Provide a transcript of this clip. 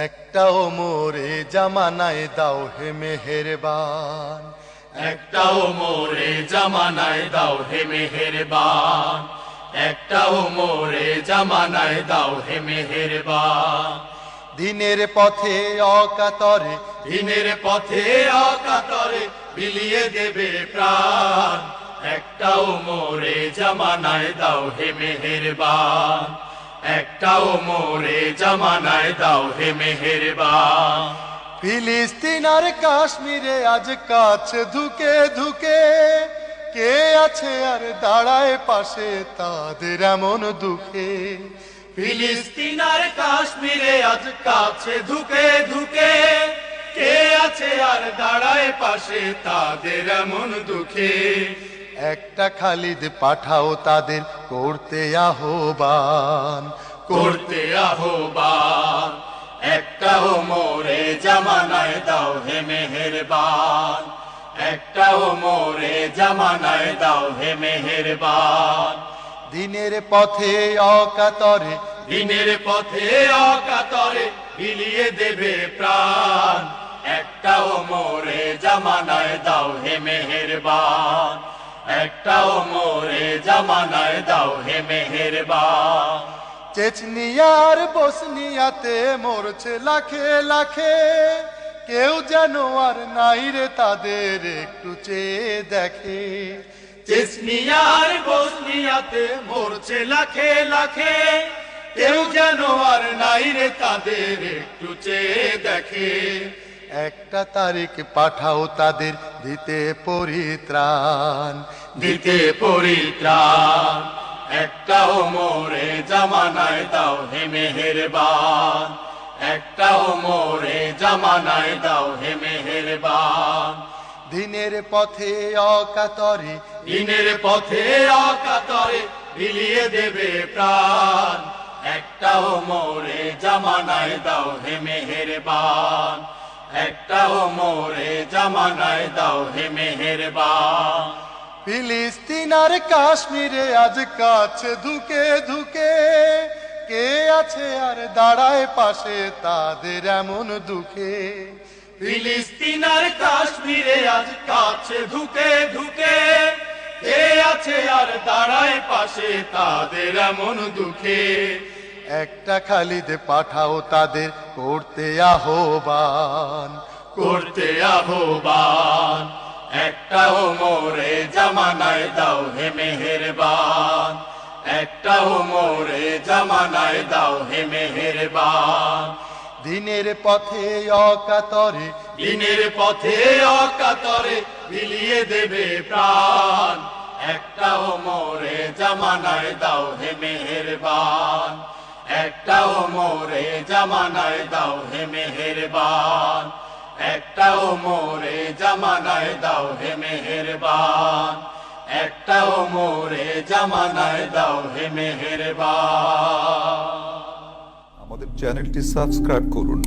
একটাও মোরে জামানায় দাও হে মেহেরবান। একটাও মোরে জামানায় দাও হে মেহেরবান। একটাও মোরে জামানায় দাও হে মেহেরবান। দিনের পথে অকাতরে দিনের পথে অকাতরে বিলিয়ে দেবে প্রাণ। একটাও মোরে জামানায় দাও হে মেহেরবান। একটাও মোরে জামানায় দাও হে মেহেরবান। ফিলিস্তিন আর কাশ্মীরে আজ কাছে ধুকে ধুকে কে আছে আর দাঁড়ায় পাশে তাদের এমন দুঃখে? ফিলিস্তিন আর কাশ্মীরে আজ কাছে ধুকে ধুকে কে আছে আর দাঁড়ায় পাশে তাদের এমন দুঃখে? একটা খালিদ পাঠাও তাদের করতে আহ্বান। করতে আহ্বান। ও মোরে জামানায় দাও হে মেহেরবান। একটাও মোরে জামানায় দাও হে মেহেরবান। দিনের পথে অকাতরে দিনের পথে অকাতরে বিলিয়ে দেবে প্রাণ। একটাও মোরে জামানায় দাও হে মেহেরবান। একটাও মোরে জামানায় দাও হে মেহেরবান। চেচনিয়ার বসনিয়াতে মরছে লাখে লাখে। কেউ যেন আর নাই রে তাদের একটু চেয়ে দেখে। চেচনিয়ার বসনিয়াতে মরছে লাখে লাখে। কেউ যেন আর নাই রে তাদের একটু চেয়ে দেখে। একটা তারিখ পাঠাও তাদের দিতে পরিত্রাণ দিতে পরিত্রাণ। একটাও মোরে জামানায় দাও হে মেহেরবান। একটাও মোরে জামানায় দাও হে মেহেরবান। দিনের পথে অকাতরে দিনের পথে অকাতরে বিলিয়ে দেবে প্রাণ। একটাও মোরে জামানায় দাও হে মেহেরবান। একটাও মোরে জামানায় দাও হে মেহেরবান। ফিলিস্তিন আর কাশ্মীরে আজ কাছে ধুকে ধুকে কে আছে আর দাঁড়ায় পাশে তাদের এমন দুঃখে? ফিলিস্তিন আর কাশ্মীরে আজ কাছে ধুকে ধুকে কে আছে আর দাঁড়ায় পাশে তাদের এমন দুঃখে? একটা খালিদ পাঠাও তাদের করতে আহ্বান। করতে আহ্বান। একটাও মোরে জামানায় দাও হে মেহেরবান। একটাও মোরে জামানায় দাও হে মেহেরবান। দিনের পথে অকাতরে দিনের পথে অকাতরে বিলিয়ে দেবে প্রাণ। একটাও মোরে জামানায় দাও হে মেহেরবান। একটাও মোরে জামানায় দাও হে মেহেরবান। একটাও মোরে জামানায় দাও হে মেহেরবান। একটাও মোরে জামানায় দাও হে মেহেরবান। আমাদের চ্যানেলটি সাবস্ক্রাইব করুন।